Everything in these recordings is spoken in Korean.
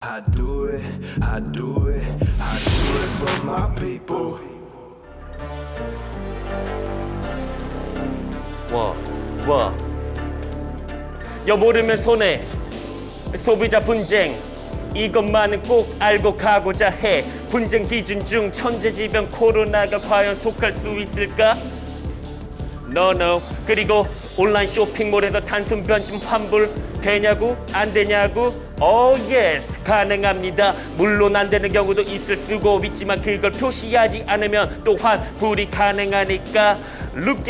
I do it, I do it, I do it for my people. 뭐, 뭐. 여 모르면 손해. 소비자 분쟁. 이것만은 꼭 알고 가고자 해. 분쟁 기준 중 천재지변 코로나가 과연 속할 수 있을까? No, no. 그리고 온라인 쇼핑몰에서 단순 변심 환불 되냐고? 안 되냐고? Oh yes, 가능합니다. 물론 안 되는 경우도 있을 수고 있지만 그걸 표시하지 않으면 또 환불이 가능하니까 Look.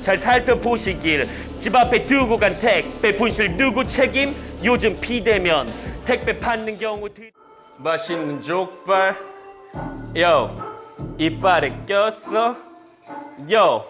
잘 살펴보시길. 집 앞에 두고 간 택배 분실 누구 책임? 요즘 비대면 택배 받는 경우 드... 맛있는 족발. 요, 이빨에 꼈어? 요,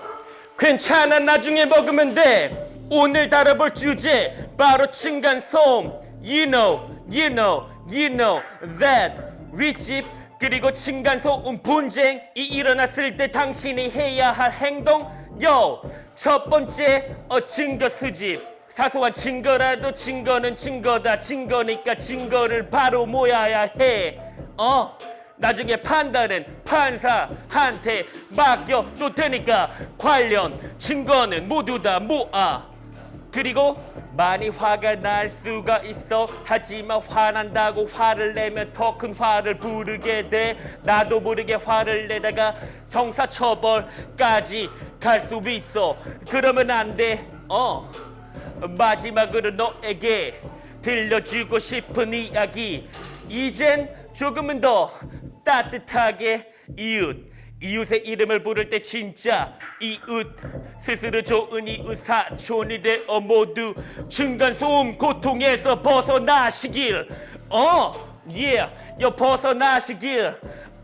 괜찮아 나중에 먹으면 돼. 오늘 다뤄볼 주제 바로 층간소음. You know, you know, you know that 윗집 그리고 층간소음 분쟁이 일어났을 때 당신이 해야 할 행동. 요, 첫 번째 어 증거 수집. 사소한 증거라도 증거는 증거다. 증거니까 증거를 바로 모아야 해. 어. 나중에 판단은 판사한테 맡겨도 되니까 관련 증거는 모두 다 모아. 그리고 많이 화가 날 수가 있어. 하지만 화난다고 화를 내면 더 큰 화를 부르게 돼. 나도 모르게 화를 내다가 형사처벌까지 갈 수 있어. 그러면 안돼어 마지막으로 너에게 들려주고 싶은 이야기. 이젠 조금은 더 따뜻하게 이웃. 이웃의 이름을 부를 때 진짜 이웃. 스스로 좋은 이웃 사촌이 되어 모두 층간소음 고통에서 벗어나시길. 어 예, 여 벗어나시길.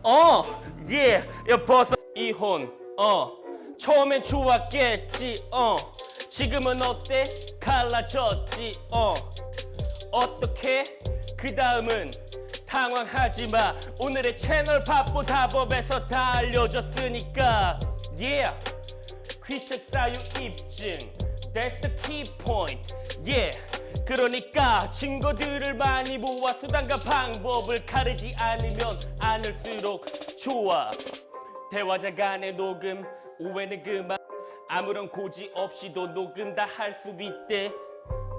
어 예, 여 벗어 이혼. 어 처음엔 좋았겠지. 어 지금은 어때? 갈라졌지. 어 어떻게? 그 다음은 당황하지 마. 오늘의 채널 바보 다법에서 다 알려줬으니까. Yeah. 귀책 사유 입증. That's the key point. Yeah. 그러니까 증거들을 많이 모아 수단과 방법을 가르지 않으면 않을수록 좋아. 대화자 간의 녹음 오해는 그만. 아무런 고지 없이도 녹음 다 할 수 있대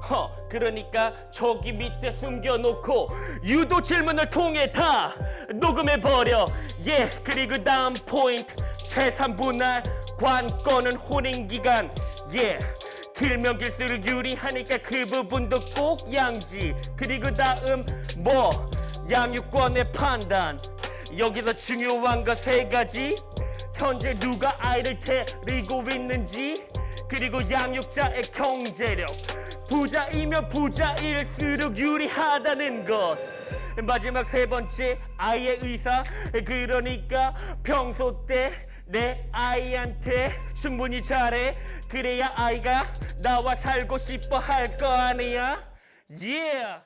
허 그러니까 저기 밑에 숨겨놓고 유도 질문을 통해 다 녹음해버려. 예 그리고 다음 포인트. 재산 분할 관건은 혼인 기간. 예 길면 길수록 유리하니까 그 부분도 꼭 양지. 그리고 다음 뭐? 양육권의 판단. 여기서 중요한 거 세 가지. 현재 누가 아이를 데리고 있는지 그리고 양육자의 경제력. 부자이면 부자일수록 유리하다는 것. 마지막 세 번째 아이의 의사. 그러니까 평소 때 내 아이한테 충분히 잘해. 그래야 아이가 나와 살고 싶어 할 거 아니야? Yeah